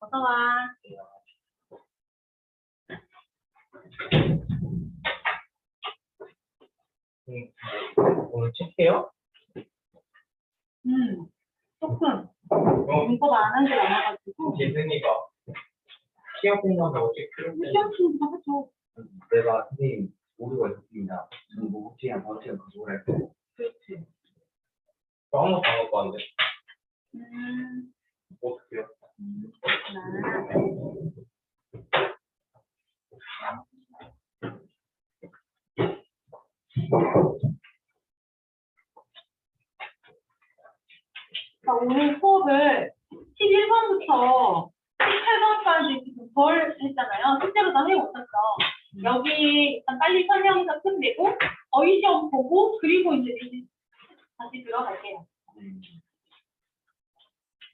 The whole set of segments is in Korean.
어서 와. 음, 오늘 책해요? 음, 조금 어, 문법 안 한 게 많아가지고 재승이가 시험 끝난다고 체크를 시험 친구가 하죠. 내가 선생님 모두가 있습니다. 저는 뭐 혹시나 번째가 가져오라 했고 그렇지. 아무것도 안 갖고 왔는데 음, 어떡해요? 음. 자, 오늘 수업을 11번부터 18번까지 지금 덜 했잖아요. 실제로 다 해오셨어. 여기 일단 빨리 설명서 끝내고 어휘 시험 보고 그리고 이제 이제 다시 들어갈게요.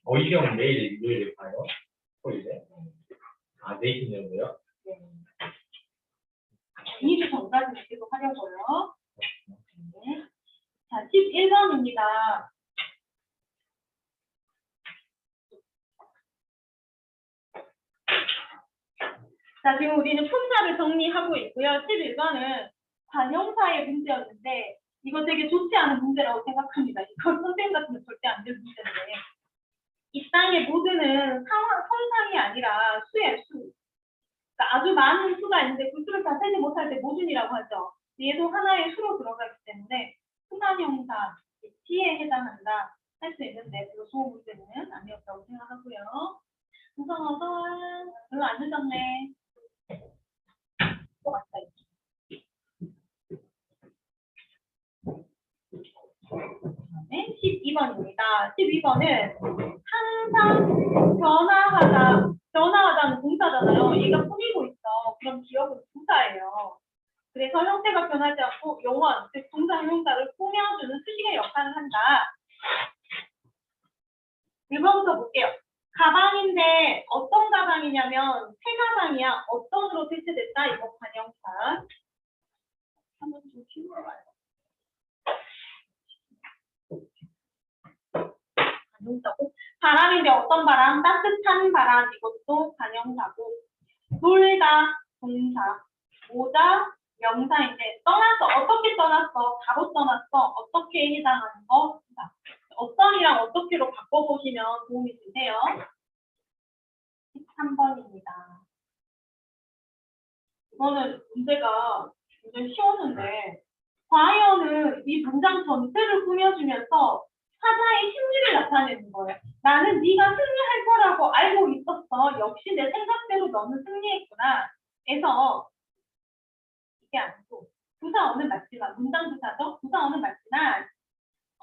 어이 시험 내일 일요일에 봐요? 토요일에? 아 내일 기념이요? 네. 2주 전까지는 계속 하려고요. 네. 자, 11번입니다. 자, 지금 우리는 품사를 정리하고 있고요. 11번은 관용사의 문제였는데, 이거 되게 좋지 않은 문제라고 생각합니다. 이건 선생님 같으면 절대 안 될 문제인데, 이 땅의 모드는 상황, 성상이 아니라 수의 수. 그러니까 아주 많은 수가 있는데 그 수를 다 세지 못할 때 모순이라고 하죠. 얘도 하나의 수로 들어가기 때문에 순환형사, T에 해당한다 할 수 있는데 별로 좋은 문제는 아니었다고 생각하고요. 우선 어서 별로 안 늦었네. 그다음에 12번입니다. 12번은 항상 변화하다, 변화하다는 동사잖아요. 얘가 꾸미고 있어. 그럼 기억은 부사예요. 그래서 형태가 변하지 않고 영원, 즉 동사 형사를 꾸며주는 수식의 역할을 한다. 1번부터 볼게요. 가방인데 어떤 가방이냐면 새 가방이야. 어떤으로 대체됐다. 이거 관형사. 한번 좀 키워봐요. 관용사고 바람인데 어떤 바람? 따뜻한 바람 이것도 관용사고 놀다 동사 오다 명사인데 떠났어 어떻게 떠났어 바로 떠났어 어떻게 해당하는 거 자, 어떤이랑 어떻게로 바꿔보시면 도움이 되세요 13번입니다 이거는 문제가 굉장히 쉬웠는데 과연은 이 문장 전체를 꾸며주면서 사자의 심리를 나타내는 거예요. 나는 네가 승리할 거라고 알고 있었어. 역시 내 생각대로 너는 승리했구나. 해서 이게 아니고 부사어는 맞지만 문장 부사죠. 부사어는 맞지만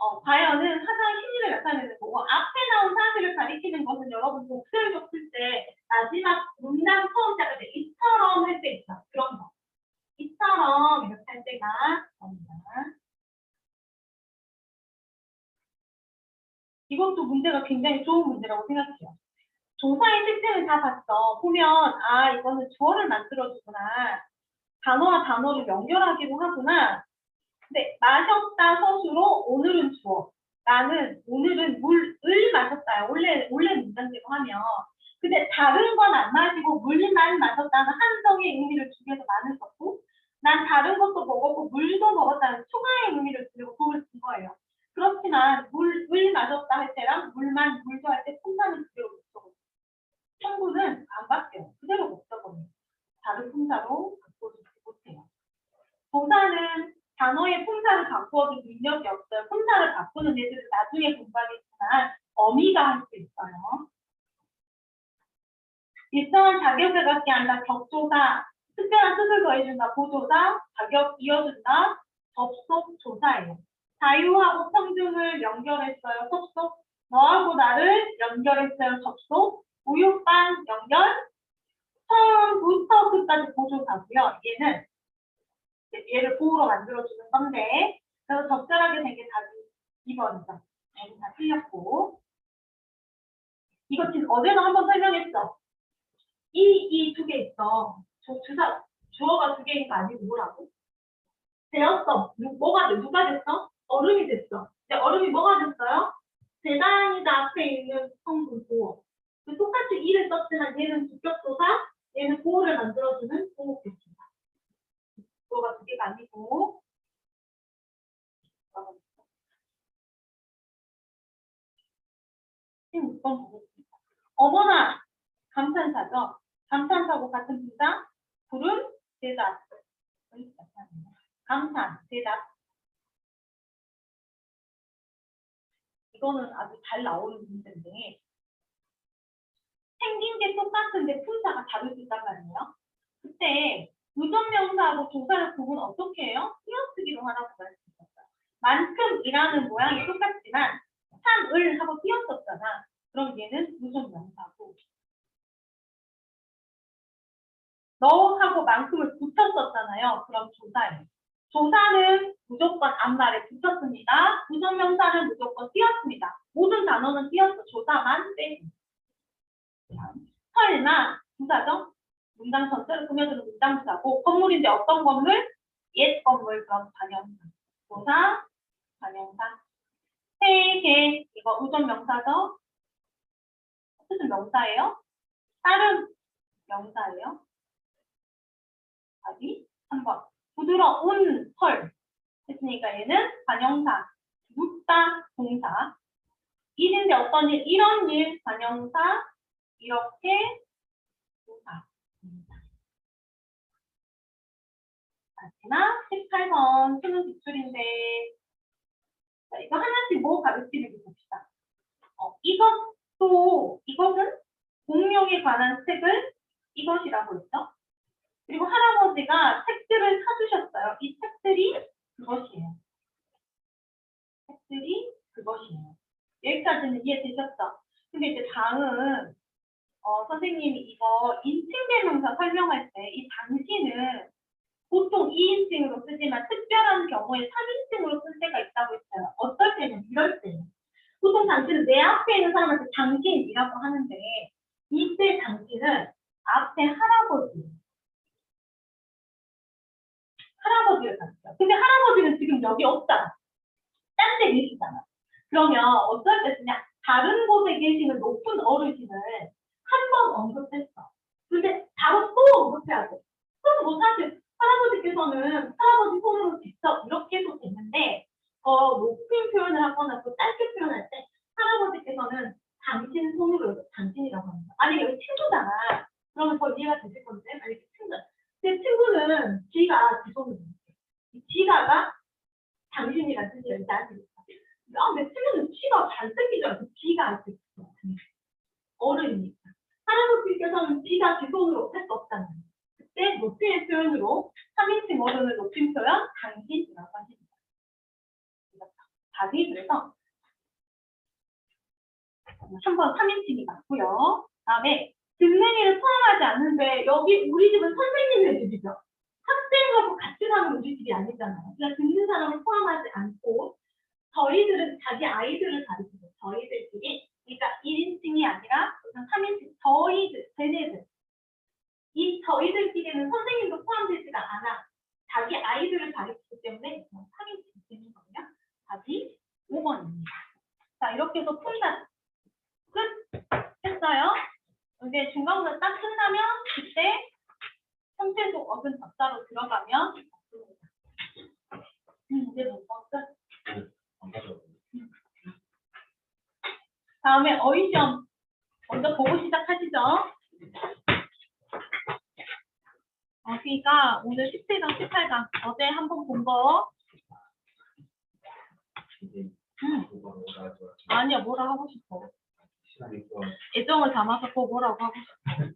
어, 과연은 사자의 심리를 나타내는 거고 앞에 나온 사람들을 가리키는 것은 여러분 복수를 줬을 때 마지막 문장 처음 시작할 때 이처럼 할 때 있죠. 그런 거. 이처럼 이렇게 할 때가 됩니다. 이것도 문제가 굉장히 좋은 문제라고 생각해요. 조사의 실태는 다 봤어. 보면 아 이거는 주어를 만들어주구나. 단어와 단어를 연결하기도 하구나. 근데 마셨다 서술로 오늘은 주어. 나는 오늘은 물을 마셨다. 원래 원래 문장대로 하면. 근데 다른 건 안 마시고 물만 마셨다는 한정의 의미를 주면서 많은 썼고 난 다른 것도 먹었고 물도 먹었다는 추가의 의미를 주려고 그걸 쓴 거예요. 그렇지만 물, 물 마셨다 할 때랑 물만 물도 할때 품사는 그대로 못 적어요. 청구는 안 바뀌어요. 그대로 못 적어요. 다른 품사로 바꿔주지 못해요. 동사는 단어의 품사를 바꾸어줄 능력이 없어요. 품사를 바꾸는 애들은 나중에 공부하겠지만 어미가 할 수 있어요. 일정한 자격을 갖게 한다. 격조사, 특별한 뜻을 더해준다. 보조사, 자격 이어준다. 접속 조사예요. 자유하고 평등을 연결했어요. 접속. 너하고 나를 연결했어요. 접속. 우육반 연결. 처음부터 끝까지 보조사고요. 얘는 얘를 보호로 만들어주는 건데 그래서 적절하게 된 게 답이 2번이죠. 여기 다 틀렸고 이거 지금 어제도 한번 설명했어. 이 이 두 개 있어. 저 주사 주어가 두 개인 거 아니고 뭐라고? 되었어. 누- 뭐가 돼? 누가 됐어? 얼음이 됐어. 근데 얼음이 뭐가 됐어요? 대단이다 앞에 있는 성분 보어. 그 똑같이 이를 썼지만 얘는 주격조사, 얘는 보호를 만들어주는 보호격조사. 보호가 두 개가 아니고 음, 6번 보겠습니다. 어머나 감탄사죠. 감탄사고 같은 분사 불은 대답. 감탄 대답. 이거는 아주 잘 나오는 문제인데 생긴 게 똑같은데 품사가 다를 수 있단 말이에요. 그때 의존명사하고 조사를 구분 어떻게 해요? 띄어쓰기로 하라고 말씀드렸어요. 만큼이라는 모양이 똑같지만 참을 하고 띄었었잖아. 그럼 얘는 의존명사고 너 하고 만큼을 붙였었잖아요. 그럼 조사예요. 조사는 무조건 앞말에 붙였습니다. 부정명사는 무조건 띄었습니다. 모든 단어는 띄었어. 조사만 빼고. 설마 부사죠? 문장 전체를 꾸며주는 문장 부사고 건물인데 어떤 건물? 옛 건물 그럼 관형사. 조사, 관형사. 세계 이거 우전 명사죠? 어쨌든 명사예요. 다른 명사예요. 답이 3번. 부드러운 펄 했으니까 얘는 관형사 묻다 동사. 일인데 어떤 일? 이런 일 관형사 이렇게 동사 마지막 18번 수능 기출인데. 자, 이거 하나씩 뭐 가르치는지 봅시다. 어, 이것도 이것은 공룡에 관한 책을 이것이라고 했죠? 그리고 할아버지가 책들을 사주셨어요. 이 책들이 그것이에요. 책들이 그것이에요. 여기까지는 이해되셨죠? 근데 이제 다음 어, 선생님이 이거 인칭대명사 설명할 때 이 당신은 보통 2인칭으로 쓰지만 특별한 경우에 3인칭으로 쓸 때가 있다고 했어요. 어떨 때는 이럴 때는 보통 당신은 내 앞에 있는 사람한테 당신이라고 하는데 이때 당신은 앞에 할아버지 할아버지를 가르쳐요. 근데 할아버지는 지금 여기 없잖아. 딴 데 계시잖아. 그러면 어쩔 때 쓰냐? 다른 곳에 계시는 높은 어르신을 한 번 언급했어. 근데 바로 또 언급해야 돼. 그럼 뭐 사실 할아버지께서는 할아버지 손으로 직접 이렇게 해도 되는데 더 높은 표현을 하거나 또 짧게 표현할 때 할아버지께서는 당신 손으로 이렇게 당신이라고 합니다. 아니 여기 친구잖아. 그러면 더 이해가 되실 건데 만약에 친구 제 친구는 지가 지손으로 지가가 당신이란 뜻이에요. 나한테. 아, 내 친구는 지가 잘생기잖아. 지가 할수 있어. 어른이니까. 할아버지께서는 지가 지손으로 할 수 없잖아요. 그때 높이의 표현으로 3인칭 어른을 높인 표현 당신이라고 하십니다. 답이 그래서 한번 3인칭이 맞고요. 다음에 듣는 이를 포함하지 않는데 여기 우리 집은 선생님네 집이죠. 학생하고 같이 사는 우리 집이 아니잖아요. 그러니까 듣는 사람을 포함하지 않고 저희들은 자기 아이들을 가르치죠. 저희들끼리. 그러니까 1인칭이 아니라 그냥 3인칭. 저희들, 쟤네들. 이 저희들끼리는 선생님도 포함되지가 않아. 자기 아이들을 가르치기 때문에 3인칭 되는 거예요. 답이 5번입니다. 자, 이렇게 해서 풀다 끝 했어요. 이제 중간고사 딱 끝나면 그때 형태속 어근 답사로 들어가면 맞습니다. 음, 이제 몇번 끝. 안 가져왔어요. 다음에 어휘 시험 먼저 보고 시작하시죠. 어, 그러니까 오늘 17강, 18강 어제 한번 본 거 이제 음, 아니야 뭐라 하고 싶어. 시간이. 애정을 담아서 그거 뭐라고 하고 싶어.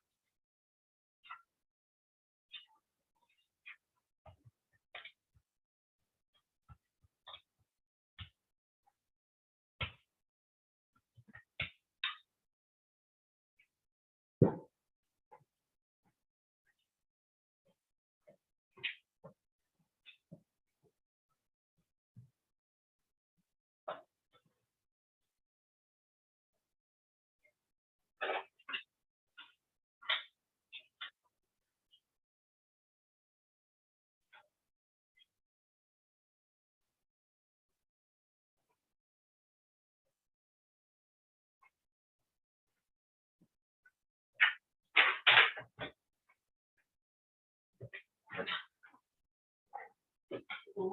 또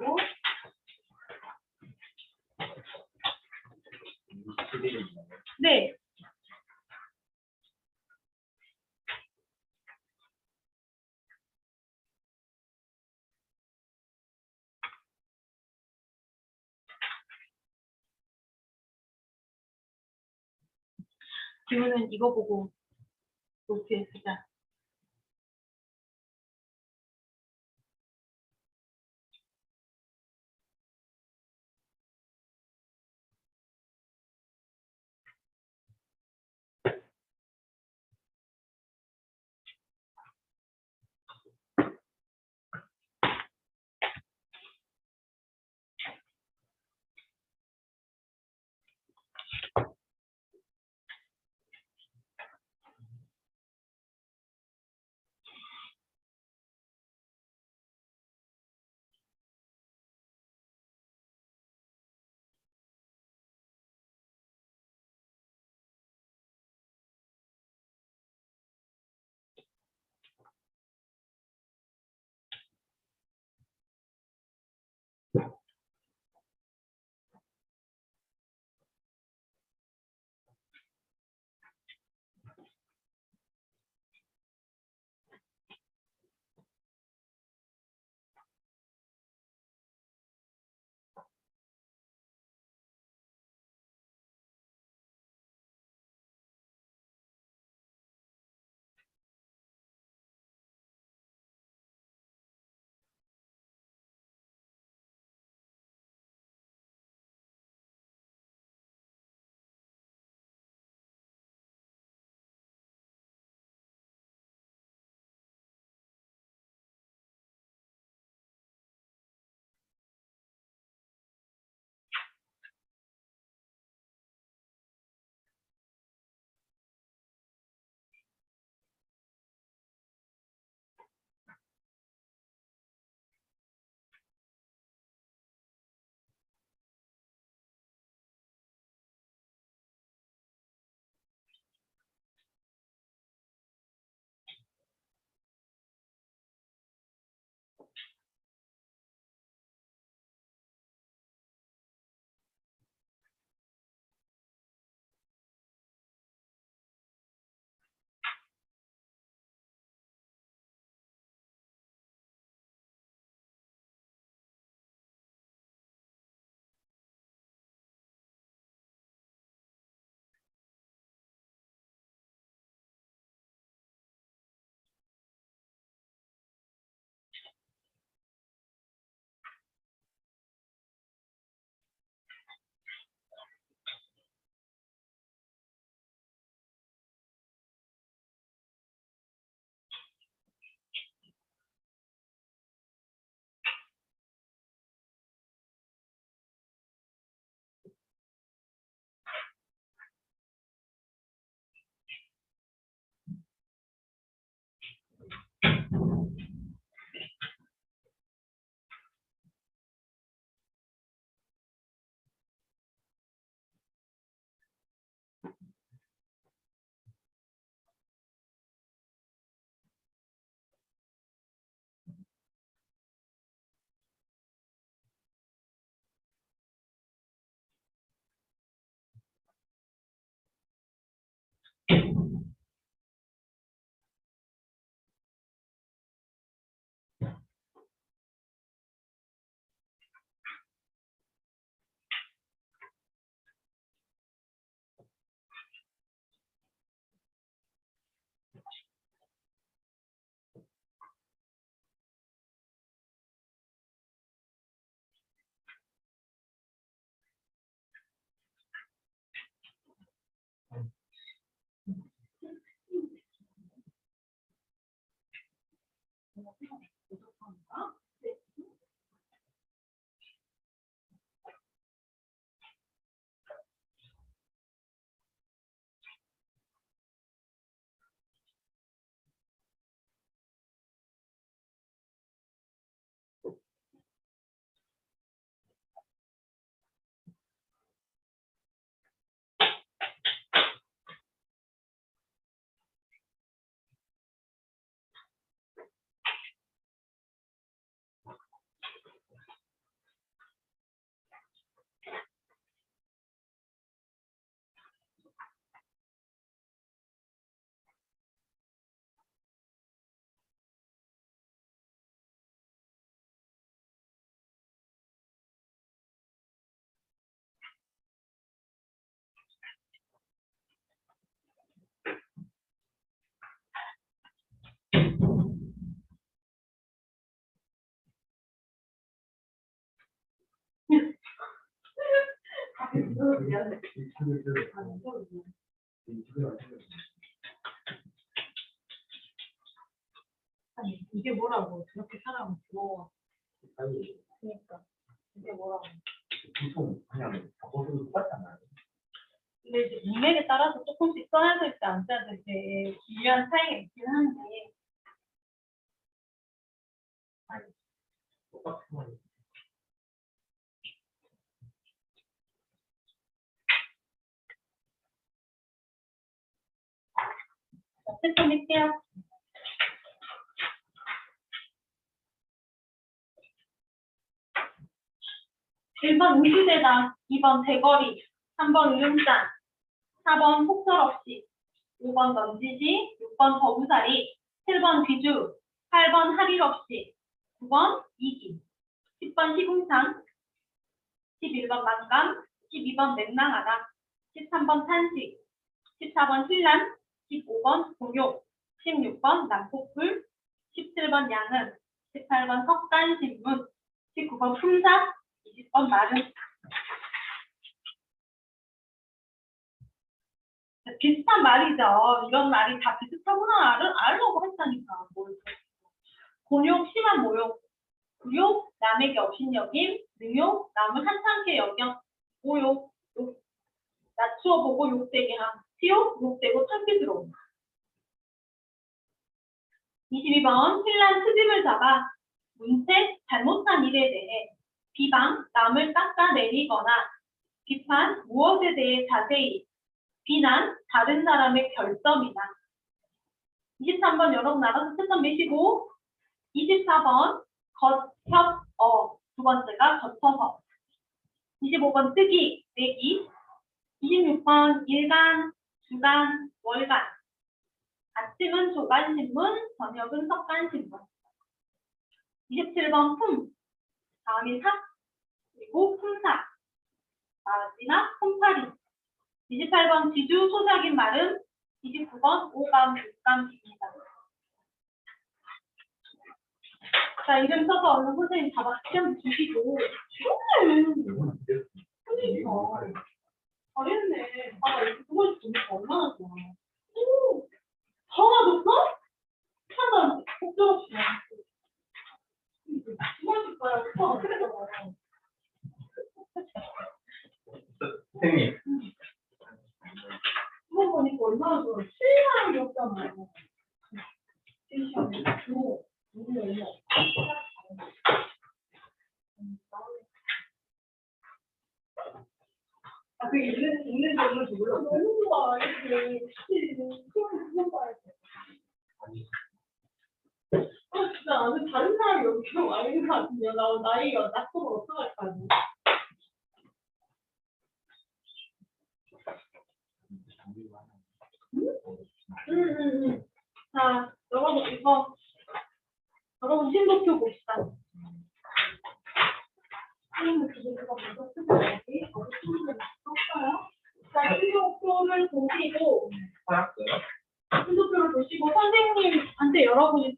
11일입니다. 네. 기훈은 이거 보고 노트에 쓰자. on 아니, 이게 뭐라고. 저렇게 사람 부러워. 그러니까. 이게 뭐라고. 보통 그냥 바꿔도 똑같잖아요. 근데 이제 인맥에 따라서 조금씩 써야 될지 안 써야 될지 기묘한 차이가 있긴 한데. 똑같은 거. 어 쨌든 할게요. 1번 우주대다, 2번 대거리, 3번 으름장, 4번 폭설 없이, 5번 넌지지, 6번 거부살이, 7번 귀주, 8번 할일 없이, 9번 이기, 10번 시궁창, 11번 만감, 12번 맹랑하다, 13번 탄식, 14번 신란, 15번 공욕, 16번 난폭불, 17번 양은, 18번 석간신문, 19번 품사, 20번 말은. 비슷한 말이죠. 이런 말이 다 비슷하구나 알, 알려고 했다니까. 뭘. 곤욕, 심한 모욕, 구욕, 남에게 업신여김, 능욕, 남을 한참게 여겨, 모욕, 욕, 낮추어 보고 욕되게 함, 티욕, 욕되고 참기 들어옴. 22번 신란 트집을 잡아 문책 잘못한 일에 대해 비방 남을 깎아내리거나 비판 무엇에 대해 자세히 비난 다른 사람의 결점이다. 23번 여러분 알아서 채점 매시고 24번 겉협어 두 번째가 겉어서 25번 뜨기 내기 26번 일간 주간 월간. 아침은 조간신문 저녁은 석간신문. 27번 품. 다음이 삽 그리고 품사. 마지막 폼파리 28번 지주 소작인 말은 29번 오감 육감입니다. 자 이름 써서 얼른 선생님 잡아 시험 주시고. 음, 이거는 그러니까 잘했네빠 어떻게 잡아요? 선생님. 두번 보니까 얼마나 좋아. 쉬는 사람이 없잖아요. 시험이 오, 너무 어머. 아, 그게 있는, 있는 줄은 몰랐어. 너무 좋아, 이렇게. 시험 두번 봐야 돼. 아, 진짜 나는 다른 사람이 여기 와 있는 거 같으면 나 나이가 낮으면 어떡할 거 아니야. 응, 응, 응. 자, 여러분, 이거, 여러분, 신도표 봅시다. 먼저 쓰셔야지. 어디 썼어요? 자, 신도표를 보시고. 신도표를 보시고, 선생님한테 여러분이